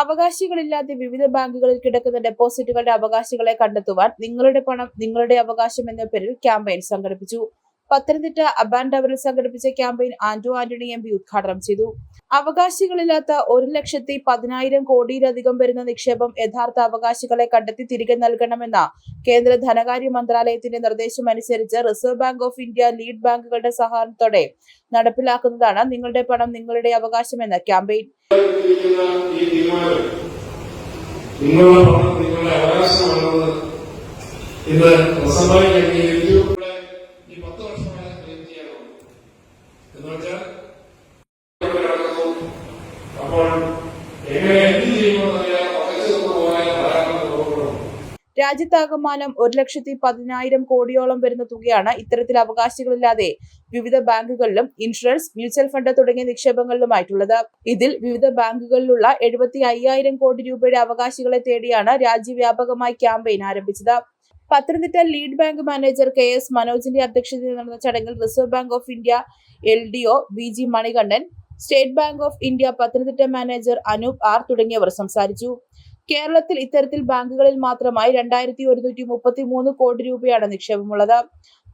അവകാശികളില്ലാതെ വിവിധ ബാങ്കുകളിൽ കിടക്കുന്ന ഡെപ്പോസിറ്റുകളുടെ അവകാശികളെ കണ്ടെത്തുവാൻ നിങ്ങളുടെ പണം നിങ്ങളുടെ അവകാശം എന്ന പേരിൽ ക്യാമ്പയിൻ സംഘടിപ്പിച്ചു. പത്തനംതിട്ട അബാൻ ടവറിൽ സംഘടിപ്പിച്ച campaign Anto Antony M P ഉദ്ഘാടനം ചെയ്തു. അവകാശികളില്ലാത്ത ഒരു ലക്ഷത്തി പതിനായിരം കോടിയിലധികം വരുന്ന നിക്ഷേപം യഥാർത്ഥ അവകാശികളെ കണ്ടെത്തി തിരികെ നൽകണമെന്ന കേന്ദ്ര ധനകാര്യ മന്ത്രാലയത്തിന്റെ നിർദ്ദേശം അനുസരിച്ച് Reserve Bank of India lead ബാങ്കുകളുടെ സഹകരണത്തോടെ നടപ്പിലാക്കുന്നതാണ് നിങ്ങളുടെ പണം നിങ്ങളുടെ അവകാശം എന്ന ക്യാമ്പയിൻ. എടുത്തിരിക്കുന്ന ഈ തീരുമാനം നിങ്ങളുടെ പണം നിങ്ങളുടെ അവകാശമാണെന്ന് ഇന്ന് പ്രസമായി അംഗീകരിച്ചു ഇവിടെ ഈ പത്ത് വർഷമാണ് ക്ലെയിം ചെയ്യണം എന്ന് വെച്ചാൽ ഇവിടെ നടക്കുന്നു. അപ്പോൾ എങ്ങനെ എന്ത് ചെയ്യുമെന്നറിയാൻ പകച്ചു പോകാൻ ധാരാളം ലോകങ്ങളുണ്ട് രാജ്യത്താകമാനം ഒരു ലക്ഷത്തി പതിനായിരം കോടിയോളം വരുന്ന തുകയാണ് ഇത്തരത്തിൽ അവകാശികളില്ലാതെ വിവിധ ബാങ്കുകളിലും ഇൻഷുറൻസ് മ്യൂച്വൽ ഫണ്ട് തുടങ്ങിയ നിക്ഷേപങ്ങളിലുമായിട്ടുള്ളത്. ഇതിൽ വിവിധ ബാങ്കുകളിലുള്ള എഴുപത്തി അയ്യായിരം കോടി രൂപയുടെ അവകാശികളെ തേടിയാണ് രാജ്യവ്യാപകമായി ക്യാമ്പയിൻ ആരംഭിച്ചത്. Pathanamthitta lead bank manager K S മനോജിന്റെ അധ്യക്ഷതയിൽ നടന്ന ചടങ്ങിൽ Reserve Bank of India L D O V G Manikandan State Bank of India Pathanamthitta manager Anoop R തുടങ്ങിയവർ സംസാരിച്ചു. കേരളത്തിൽ ഇത്തരത്തിൽ ബാങ്കുകളിൽ മാത്രമായി രണ്ടായിരത്തി ഒരുന്നൂറ്റി മുപ്പത്തി മൂന്ന് കോടി രൂപയാണ് നിക്ഷേപമുള്ളത്.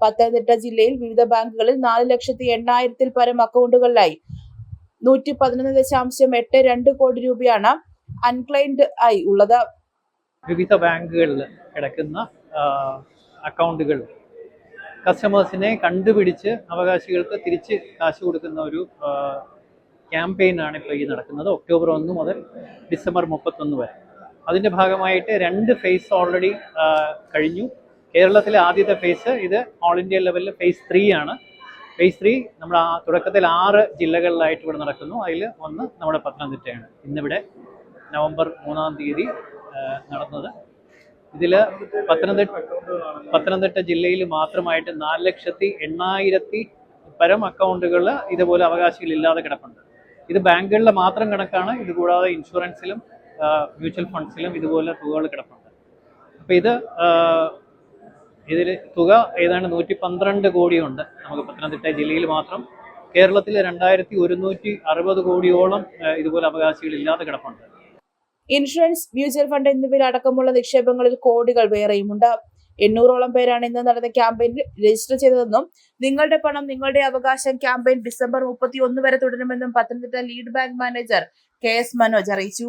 പത്തനംതിട്ട ജില്ലയിൽ വിവിധ ബാങ്കുകളിൽ നാല് ലക്ഷത്തി എണ്ണായിരത്തിൽ പരം അക്കൗണ്ടുകളിലായി. നൂറ്റി പതിനൊന്ന് ദശാംശം എട്ട് രണ്ട് കോടി രൂപയാണ് അൺക്ലൈൻഡ് ആയി ഉള്ളത്. വിവിധ ബാങ്കുകളിൽ കിടക്കുന്ന അക്കൗണ്ടുകൾ കസ്റ്റമേഴ്സിനെ കണ്ടുപിടിച്ച് അവകാശികൾക്ക് തിരിച്ച് കാശ് കൊടുക്കുന്ന ഒരു ക്യാമ്പയിനാണ് ഇപ്പോൾ ഈ നടക്കുന്നത്. ഒക്ടോബർ ഒന്ന് മുതൽ ഡിസംബർ മുപ്പത്തൊന്ന് വരെ. അതിന്റെ ഭാഗമായിട്ട് രണ്ട് ഫേസ് ഓൾറെഡി കഴിഞ്ഞു. കേരളത്തിലെ ആദ്യത്തെ ഫേസ് ഇത് ഓൾ ഇന്ത്യ ലെവലിൽ ഫേസ് ത്രീ ആണ്. ഫേസ് ത്രീ നമ്മൾ ആ തുടക്കത്തിൽ ആറ് ജില്ലകളിലായിട്ട് ഇവിടെ നടക്കുന്നു. അതിൽ ഒന്ന് നമ്മുടെ പത്തനംതിട്ടയാണ്. ഇന്നിവിടെ നവംബർ മൂന്നാം തീയതി നടന്നത്. ഇതിൽ പത്തനംതിട്ട പത്തനംതിട്ട ജില്ലയിൽ മാത്രമായിട്ട് നാല് ലക്ഷത്തി എണ്ണായിരത്തി പരം അക്കൗണ്ടുകൾ ഇതുപോലെ അവകാശികളില്ലാതെ കിടപ്പുണ്ട്. ഇത് ബാങ്കുകളിലെ മാത്രം കണക്കാണ്. ഇത് കൂടാതെ ഇൻഷുറൻസിലും മ്യൂച്വൽ ഫണ്ട്സിലും ഇതുപോലെ തുകകൾ കിടപ്പുണ്ട്. അപ്പോൾ ഇത് ഇതിൽ തുക ഏതാണ്ട് നൂറ്റി പന്ത്രണ്ട് കോടിയുണ്ട്. നമുക്ക് പത്തനംതിട്ട ജില്ലയിൽ മാത്രം. കേരളത്തിൽ രണ്ടായിരത്തി ഒരുന്നൂറ്റി അറുപത് കോടിയോളം ഇതുപോലെ അവകാശികൾ ഇല്ലാതെ കിടപ്പുണ്ട്. ഇൻഷുറൻസ് മ്യൂച്വൽ ഫണ്ട് എന്നിവയിൽ അടക്കമുള്ള നിക്ഷേപങ്ങളിൽ കോടികൾ വേറെയുമുണ്ട്. എണ്ണൂറോളം പേരാണ് ഇന്ന് നടന്ന ക്യാമ്പയിനിൽ രജിസ്റ്റർ ചെയ്തതെന്നും നിങ്ങളുടെ പണം നിങ്ങളുടെ അവകാശം ക്യാമ്പയിൻ ഡിസംബർ മുപ്പത്തി ഒന്ന് വരെ തുടരുമെന്നും Pathanamthitta lead bank manager K S Manoj അറിയിച്ചു.